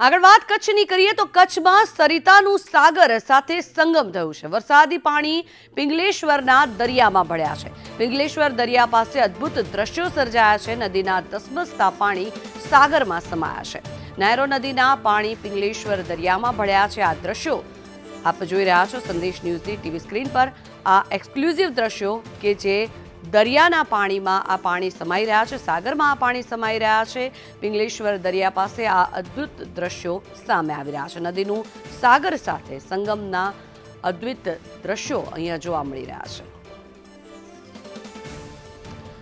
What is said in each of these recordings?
આગળ વાત કચ્છની કરીએ તો કચ્છમાં સરિતાનું સાગર સાથે સંગમ થયું છે. વરસાદી પાણી પિંગલેશ્વરના દરિયામાં ભળ્યા છે. પિંગલેશ્વર દરિયા પાસે અદ્ભુત દ્રશ્યો સર્જાયા છે. નદીના ધસમસતા પાણી સાગરમાં સમાયા છે. નહેરો નદીના પાણી પિંગલેશ્વર દરિયામાં ભળ્યા છે. આ દ્રશ્યો આપ જોઈ રહ્યા છો. સંદેશ ન્યૂઝની ટીવી સ્ક્રીન પર આ એક્સક્લુઝિવ દ્રશ્યો કે જે દરિયાના પાણીમાં આ પાણી સમાઈ રહ્યા છે, સાગરમાં આ પાણી સમાઈ રહ્યા છે. પિંગલેશ્વર દરિયા પાસે આ અદ્ભુત દ્રશ્યો સામે આવી રહ્યા છે. નદીનું સાગર સાથે સંગમના અદ્વિત દ્રશ્યો અહીંયા જોવા મળી રહ્યા છે.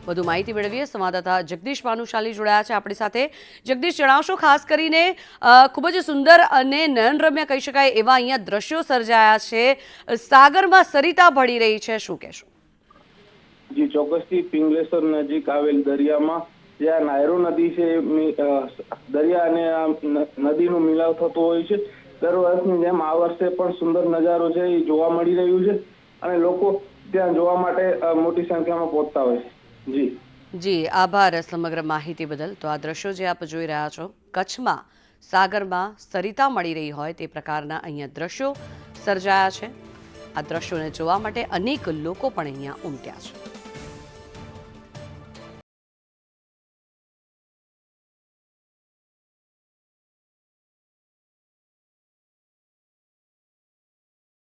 વધુ માહિતી મેળવીએ. સંવાદદાતા જગદીશ ભાનુશાલી જોડાયા છે આપણી સાથે. જગદીશ, જણાવશો, ખાસ કરીને ખૂબ જ સુંદર અને નયનરમ્ય કહી શકાય એવા અહીંયા દ્રશ્યો સર્જાયા છે. સાગરમાં સરિતા ભળી રહી છે. શું કહેશો? જી ચોક્કસથી પિંગલેશ્વર નજીક આવેલ દરિયામાં, જ્યાં નાયરો નદી છે દરિયા અને નદીનો મિલાવ થતો હોય છે. દર વર્ષની જેમ આ વર્ષે પણ સુંદર નજારો છે, એ જોવા મળી રહ્યું છે અને લોકો ત્યાં જોવા માટે મોટી સંખ્યામાં પહોંચતા હોય છે. જી. જી, આભાર સમગ્ર માહિતી બદલ. તો આ દ્રશ્યો જે આપ જોઈ રહ્યા છો, કચ્છમાં સાગરમાં સરિતા મળી રહી હોય તે પ્રકારના અહીંયા દ્રશ્યો સર્જાયા છે. આ દ્રશ્યોને જોવા માટે અનેક લોકો પણ અહીંયા ઉમટ્યા છે.